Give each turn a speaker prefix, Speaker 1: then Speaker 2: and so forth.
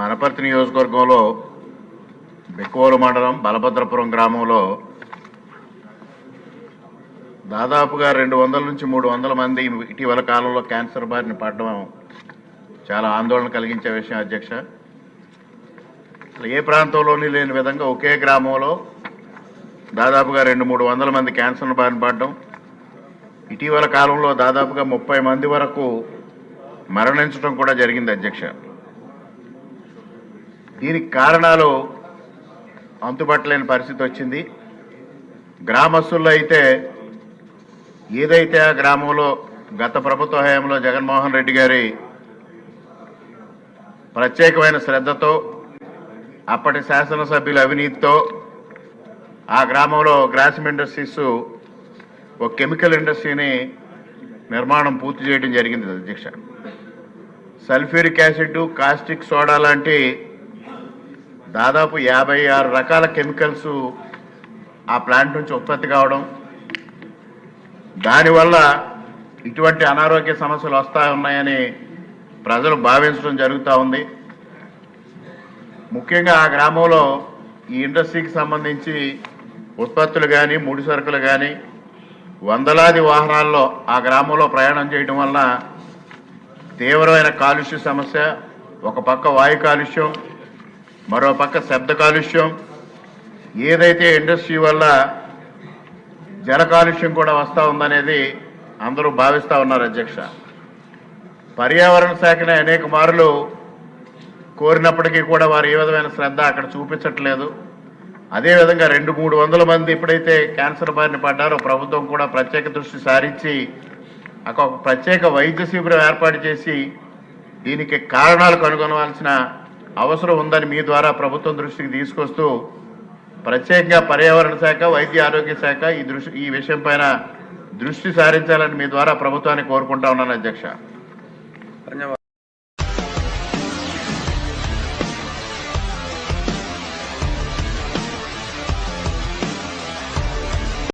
Speaker 1: మా అనపర్తి నియోజకవర్గంలో బెక్కువోలు మండలం బలభద్రపురం గ్రామంలో దాదాపుగా రెండు వందల నుంచి మూడు వందల మంది ఇటీవల కాలంలో క్యాన్సర్ బారిన పడడం చాలా ఆందోళన కలిగించే విషయం అధ్యక్ష. ఏ ప్రాంతంలోని లేని విధంగా ఒకే గ్రామంలో దాదాపుగా రెండు మూడు వందల మంది క్యాన్సర్ బారిన పడడం ఇటీవల కాలంలో దాదాపుగా ముప్పై మంది వరకు మరణించడం కూడా జరిగింది అధ్యక్ష. దీనికి కారణాలు అంతుపట్టలేని పరిస్థితి వచ్చింది. గ్రామస్తుల్లో అయితే ఏదైతే ఆ గ్రామంలో గత ప్రభుత్వ హయాంలో జగన్మోహన్ రెడ్డి గారి ప్రత్యేకమైన శ్రద్ధతో అప్పటి శాసనసభ్యుల అవినీతితో ఆ గ్రామంలో గ్రాసిమ్ ఇండస్ట్రీస్ ఒక కెమికల్ ఇండస్ట్రీని నిర్మాణం పూర్తి చేయడం జరిగింది అధ్యక్ష. సల్ఫ్యూరిక్ యాసిడ్ కాస్టిక్ సోడా లాంటి దాదాపు యాభై ఆరు రకాల కెమికల్స్ ఆ ప్లాంట్ నుంచి ఉత్పత్తి కావడం దానివల్ల ఇటువంటి అనారోగ్య సమస్యలు వస్తా ఉన్నాయని ప్రజలు భావించడం జరుగుతూ ఉంది. ముఖ్యంగా ఆ గ్రామంలో ఈ ఇండస్ట్రీకి సంబంధించి ఉత్పత్తులు కానీ ముడి సరుకులు కానీ వందలాది వాహనాల్లో ఆ గ్రామంలో ప్రయాణం చేయడం వల్ల తీవ్రమైన కాలుష్య సమస్య ఒక పక్క వాయు కాలుష్యం మరో పక్క శబ్ద కాలుష్యం. ఏదైతే ఇండస్ట్రీ వల్ల జల కాలుష్యం కూడా వస్తూ ఉందనేది అందరూ భావిస్తూ ఉన్నారు అధ్యక్ష. పర్యావరణ శాఖనే అనేక మార్లు కోరినప్పటికీ కూడా వారు ఏ విధమైన శ్రద్ధ అక్కడ చూపించట్లేదు. అదేవిధంగా రెండు మూడు వందల మంది ఎప్పుడైతే క్యాన్సర్ బారిన పడ్డారో ప్రభుత్వం కూడా ప్రత్యేక దృష్టి సారించి అక్కడ ఒక ప్రత్యేక వైద్య శిబిరం ఏర్పాటు చేసి దీనికి కారణాలు కనుగొనవలసిన అవసరం ఉందని మీ ద్వారా ప్రభుత్వం దృష్టికి తీసుకొస్తూ ప్రత్యేకంగా పర్యావరణ శాఖ వైద్య ఆరోగ్య శాఖ ఈ దృష్టి ఈ విషయం పైన దృష్టి సారించాలని మీ ద్వారా ప్రభుత్వాన్ని కోరుకుంటా ఉన్నాను అధ్యక్ష.
Speaker 2: ధన్యవాదాలు.